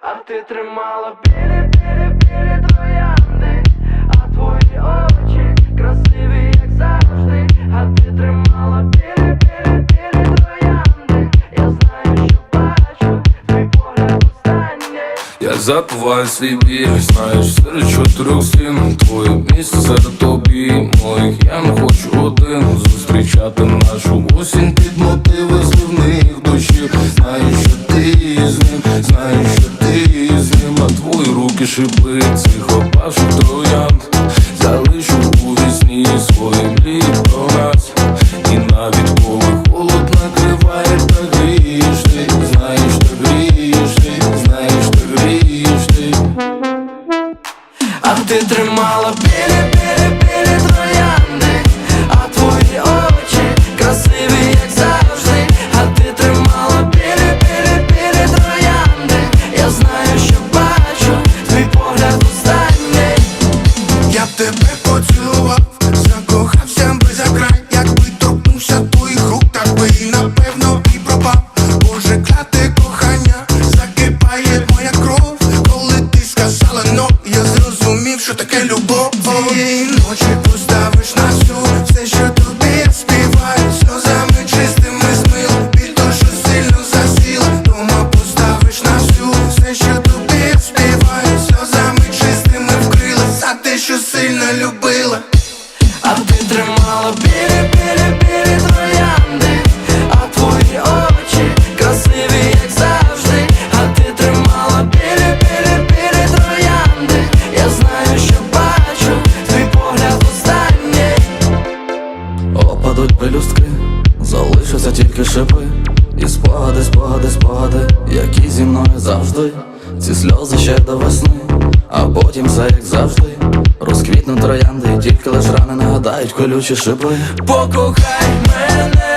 А ти тримала білі, білі, білі троянди, а твої очі красиві, як завжди, а ти тримала білі, білі, білі троянди. Я знаю, що бачу, твій погляд останній. Я забуваю свій біль, знаєш, серед чотирьох стін Твоє місце серед тобі моїх Я не хочу один. Зустрічати нашу осінь під мотиви зливних душів. Знаю, що ти з ним, цих опавших троянд Залишу у вісні свої мрії про нас. І навіть коли холод накриває, так грієш ти. Знаєш, так грієш ти, знаєш, так грієш ти. А ти тримала білі, for up. Залишаться тільки шипи І спогади, спогади, спогади, які зі мною завжди. Ці сльози ще до весни, а потім все як завжди. Розквітнуть троянди, і тільки лиш рани нагадають колючі шипи. Покохай мене,